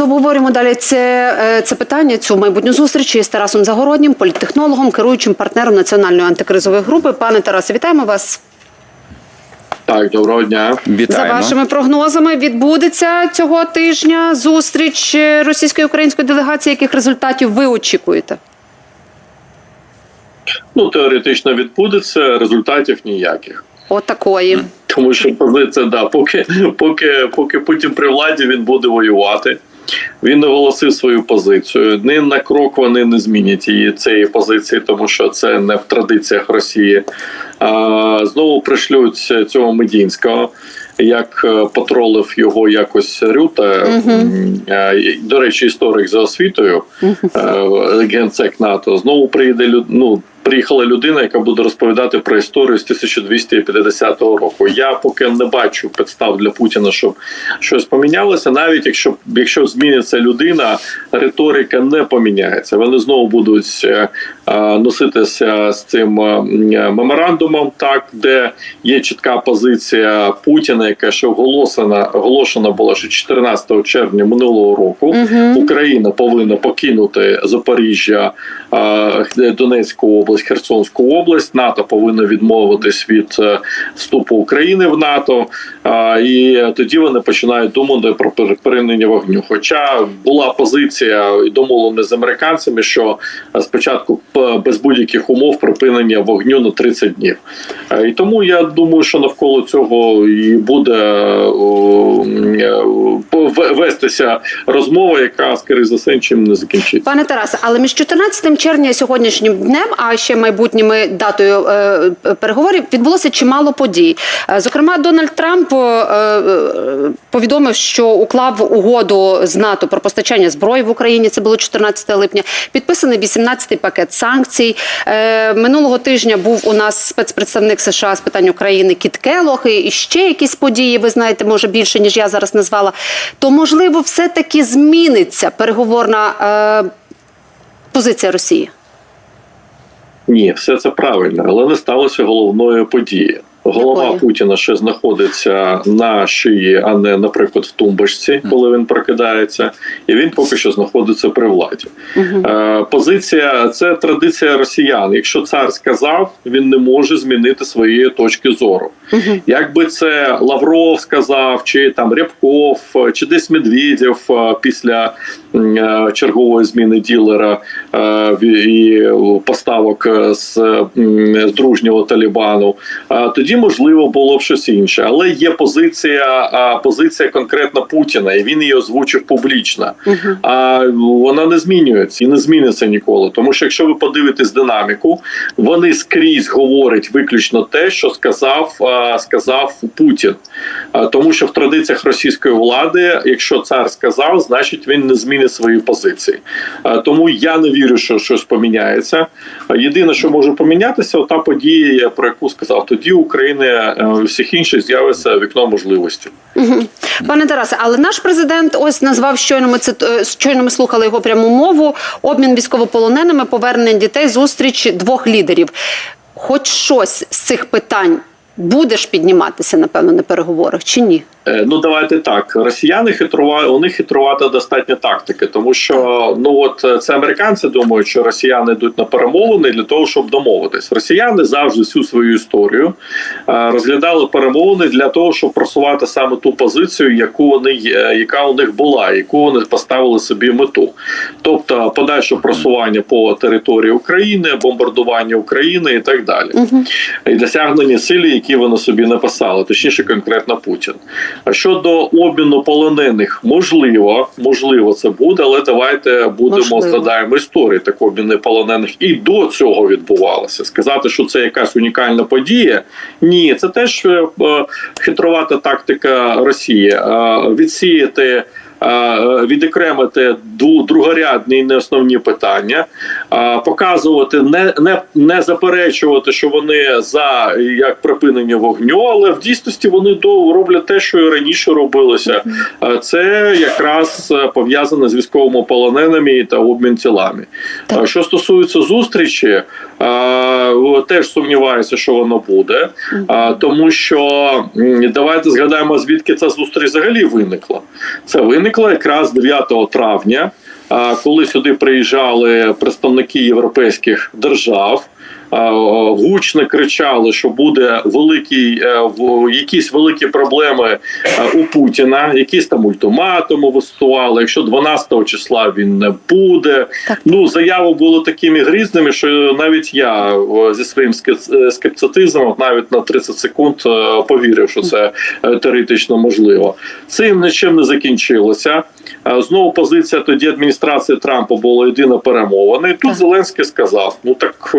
Обговорюємо далі це, е, це питання, цю майбутню зустріч із Тарасом Загороднім, політтехнологом, керуючим партнером національної антикризової групи. Пане Тарасе, вітаємо вас. Так, доброго дня. Вітаємо. За вашими прогнозами відбудеться цього тижня зустріч російської української делегації. Яких результатів ви очікуєте? Ну теоретично відбудеться, результатів ніяких. Отакої. Тому що позиція, да, поки, поки, поки Путін при владі він буде воювати. Він оголосив свою позицію. Ні на крок вони не змінять її цієї позиції, тому що це не в традиціях Росії. А, знову пришлють цього Медінського. Як е, потролив його якось Рюта, е, до речі, історик за освітою, е, генсек НАТО, знову приїде люд- ну, приїхала людина, яка буде розповідати про історію з 1250 року. Я поки не бачу підстав для Путіна, щоб щось помінялося. Навіть якщо якщо зміниться людина, риторика не поміняється. Вони знову будуть е, е, носитися з цим е, меморандумом, так де є чітка позиція Путіна, яка ще оголошена, оголошена була ще 14 червня минулого року. Україна повинна покинути Запоріжжя, Донецьку область, Херсонську область. НАТО повинно відмовитись від е, вступу України в НАТО, і тоді вони починають думати про припинення вогню. Хоча була позиція і домовлена з американцями, що спочатку без будь-яких умов припинення вогню на 30 днів. Е, І тому я думаю, що навколо цього і буде е, вестися розмова, яка скоріше за все нічим не закінчиться. Пане Тарасе, але між 14 червня і сьогоднішнім днем, а ще майбутніми датою е, переговорів, відбулося чимало подій. Е, Зокрема, Дональд Трамп е, повідомив, що уклав угоду з НАТО про постачання зброї в Україні. Це було 14 липня. Підписаний 18-й пакет санкцій. Минулого тижня був у нас спецпредставник США з питань України Кіт Келох і ще якісь події. Ви знаєте, може більше ніж я зараз назвала. То можливо, все таки зміниться переговорна. Позиція Росії. Ні, все це правильно, але не сталося головною подією. Голова Якої? Путіна ще знаходиться на шиї, а не, наприклад, в тумбочці, коли він прокидається, і він поки що знаходиться при владі. Угу. позиція це традиція росіян. Якщо цар сказав, він не може змінити своєї точки зору. Якби це Лавров сказав, чи там Рябков, чи десь Медведєв е, після е, чергової зміни ділера е, і поставок е, з, дружнього Талібану, е, тоді можливо було б щось інше. Але є позиція, е, позиція конкретно Путіна, і він її озвучив публічно. А вона не змінюється і не зміниться ніколи. Тому що якщо ви подивитесь динаміку, вони скрізь говорять виключно те, що сказав, сказав Путін. Тому що в традиціях російської влади, якщо цар сказав, значить він не змінить свої позиції. Тому я не вірю, що щось поміняється. Єдине, що може помінятися, ота подія, про яку сказав, тоді України е, всіх інших з'явиться вікно можливості. Пане Тарасе, але наш президент ось назвав щойно. Ми цит... е, щойно ми слухали його пряму мову. Обмін військовополоненими, повернення дітей, зустріч двох лідерів. Хоч щось з цих питань будеш підніматися, напевно, на переговорах чи ні? Е, Ну давайте так. Росіяни хитрува... у них хитрувата достатня тактика, тому що ну от е, це американці думають, що росіяни йдуть на перемовини для того, щоб домовитись. Росіяни завжди всю свою історію е, розглядали перемовини для того, щоб просувати саме ту позицію, яку вони яка у них була, яку вони поставили собі мету, тобто подальше просування по території України, бомбардування України і так далі, і досягнення цілі, які вони собі написали, точніше, конкретно Путін. А щодо обміну полонених, можливо, можливо, це буде, але давайте будемо згадаємо історії так обміни полонених і до цього відбувалося. Сказати, що це якась унікальна подія. Ні, це теж е, е, хитрувата тактика Росії. Е, Відсіяти. Е, Відокремити другорядні і не основні питання, показувати, не, не, не заперечувати, що вони за як припинення вогню, але в дійсності вони роблять те, що і раніше робилося. Це якраз е, пов'язане з військовими полоненими та обмін тілами. Так. Що стосується зустрічі, е, теж сумніваюся, що воно буде, тому що давайте згадаємо, звідки ця зустріч взагалі виникла. Це виникла виникла якраз 9 травня, коли сюди приїжджали представники європейських держав. А, Гучно кричали, що буде великий е, якісь великі проблеми е, у Путіна, якісь там ультиматуми висували. Якщо 12 числа він не буде, Так. ну заяви були такими грізними, що навіть я е, зі своїм е, скептицизмом навіть на 30 секунд е, повірив, що це е, теоретично можливо. Цим нічим не закінчилося. Е, Знову позиція тоді адміністрації Трампа була єдина перемовина. І тут. Зеленський сказав: ну так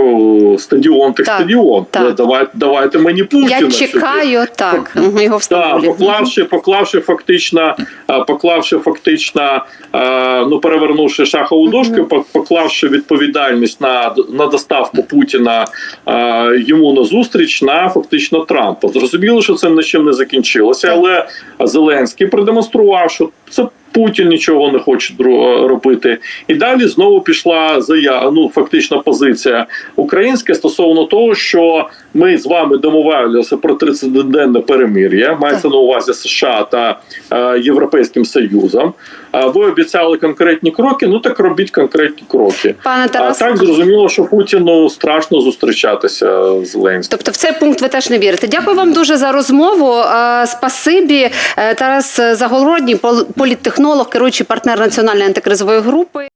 стадіон, так, Так, стадіон. так. Давайте, давайте мені Путіна. Я сюди». чекаю так його Стамбулі. поклавши, поклавши фактично, е, поклавши фактично, е, ну перевернувши шахову дошку, по- поклавши відповідальність на, на доставку Путіна е, йому на зустріч на фактично Трампа. Зрозуміло, що це нічим не закінчилося, але Зеленський продемонстрував, що це. Путін нічого не хоче дру- робити, і далі знову пішла заява, ну фактично позиція українська стосовно того, що ми з вами домовлялися про 30-денне перемир'я, мається на увазі США та е, Європейським Союзом. А ви обіцяли конкретні кроки. Ну так робіть конкретні кроки. Пане А так зрозуміло, що Путіну страшно зустрічатися з Зеленським. Тобто в цей пункт ви теж не вірите. Дякую вам дуже за розмову. Е, Спасибі. Е, Тарас Загородній, пол- політтехнолог, керуючий партнер національної антикризової групи.